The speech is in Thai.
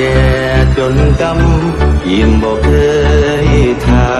แดดจนกำยิ่งบอกเคยทา